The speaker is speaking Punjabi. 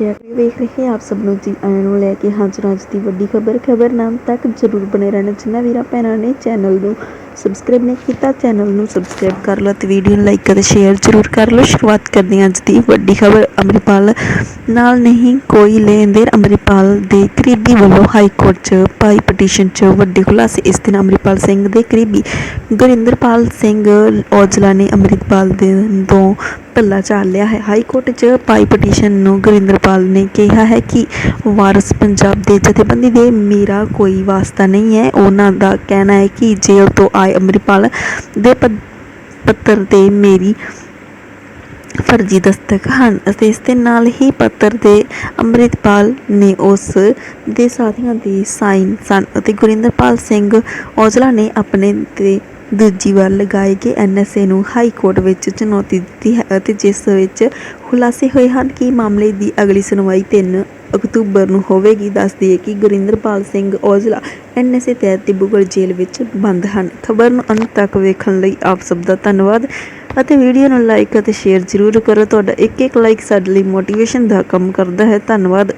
ਚੈੱਕ ਵੇਖ ਰਹੇ ਆਪ ਸਭ ਨੂੰ ਜੀ ਆਇਆਂ ਨੂੰ ਲੈ ਕੇ ਹਾਜ਼ਰ ਅੱਜ ਦੀ ਵੱਡੀ ਖਬਰ ਖਬਰ ਤੱਕ ਜਰੂਰ ਬਣੇ ਰਹਿਣਾ। ਜਿਨ੍ਹਾਂ ਵੀਰਾਂ ਭੈਣਾਂ ਨੇ ਚੈਨਲ ਨੂੰ ਸਬਸਕ੍ਰਾਈਬ ਨਹੀਂ ਕੀਤਾ, ਚੈਨਲ ਨੂੰ ਸਬਸਕ੍ਰਾਈਬ ਕਰ ਲਓ ਤੇ ਵੀਡੀਓ ਨੂੰ ਲਾਈਕ ਅਤੇ ਸ਼ੇਅਰ ਜਰੂਰ ਕਰ ਲਓ। ਸ਼ੁਰੂਆਤ ਕਰਦੇ ਹਾਂ ਅੱਜ ਦੀ ਵੱਡੀ ਖਬਰ, ਅੰਮ੍ਰਿਤਪਾਲ ਨਾਲ ਨਹੀਂ ਕੋਈ ਲੈਣ ਦੇਣ। ਅੰਮ੍ਰਿਤਪਾਲ ਦੇ ਕਰੀਬੀ ਵੱਲੋਂ ਹਾਈ ਕੋਰਟ 'ਚ ਪਾਈ ਪਟੀਸ਼ਨ 'ਚ ਵੱਡੇ ਖੁਲਾਸੇ। ਇਸ ਦਿਨ ਅੰਮ੍ਰਿਤਪਾਲ ਸਿੰਘ ਦੇ ਕਰੀਬੀ ਗੁਰਿੰਦਰਪਾਲ ਸਿੰਘ ਔਜਲਾ ਨੇ ਅੰਮ੍ਰਿਤਪਾਲ ਦੇ ਤੋਂ ਪੱਲਾ ਚਾਲ ਲਿਆ ਹੈ। ਹਾਈ ਕੋਰਟ 'ਚ ਪਾਈ ਪਟੀਸ਼ਨ ਨੂੰ ਗੁਰਿੰਦਰਪਾਲ ਨੇ ਕਿਹਾ ਹੈ ਕਿ ਵਾਰਸ ਪੰਜਾਬ ਦੇ ਜਥੇਬੰਦੀ ਦੇ ਮੇਰਾ ਕੋਈ ਵਾਸਤਾ ਨਹੀਂ ਹੈ। ਉਹਨਾਂ ਦਾ ਕਹਿਣਾ ਹੈ ਕਿ ਜੇਲ੍ਹ ਤੋਂ ਆਏ ਅੰਮ੍ਰਿਤਪਾਲ ਦੇ ਪੱਤਰ ਤੇ ਮੇਰੀ ਫਰਜ਼ੀ ਦਸਤਕ ਹਨ। ਅਤੇ ਇਸ ਦੇ ਨਾਲ ਹੀ ਪੱਤਰ ਦੇ ਅੰਮ੍ਰਿਤਪਾਲ ਨੇ ਉਸ ਦੇ ਸਾਥੀਆਂ ਦੇ ਸਾਈਨ ਸਨ ਅਤੇ ਗੁਰਿੰਦਰਪਾਲ ਸਿੰਘ ਔਜਲਾ ਨੇ ਆਪਣੇ ਤੇ ਦੂਜੀ ਵਾਰ ਲਗਾਏ ਗਏ ਐਨਐਸਏ ਨੂੰ ਹਾਈ ਕੋਰਟ ਵਿੱਚ ਚੁਣੌਤੀ ਦਿੱਤੀ ਹੈ ਅਤੇ ਜਿਸ ਵਿੱਚ ਖੁਲਾਸੇ ਹੋਏ ਹਨ ਕਿ ਮਾਮਲੇ ਦੀ ਅਗਲੀ ਸੁਣਵਾਈ 3 ਅਕਤੂਬਰ ਨੂੰ ਹੋਵੇਗੀ। ਦੱਸ ਦਈਏ ਕਿ ਗੁਰਿੰਦਰਪਾਲ ਸਿੰਘ ਔਜਲਾ ਐਨਐਸਏ ਤਹਿਤ ਡਿਬਰੂਗੜ੍ਹ ਜੇਲ੍ਹ ਵਿੱਚ ਬੰਦ ਹਨ। ਖਬਰ ਨੂੰ ਅੰਤ ਤੱਕ ਵੇਖਣ ਲਈ ਆਪ ਸਭ ਦਾ ਧੰਨਵਾਦ ਅਤੇ ਵੀਡੀਓ ਨੂੰ ਲਾਈਕ ਅਤੇ ਸ਼ੇਅਰ ਜ਼ਰੂਰ ਕਰੋ। ਤੁਹਾਡਾ ਇੱਕ ਇੱਕ ਲਾਈਕ ਸਾਡੇ ਲਈ ਮੋਟੀਵੇਸ਼ਨ ਦਾ ਕੰਮ ਕਰਦਾ ਹੈ। ਧੰਨਵਾਦ।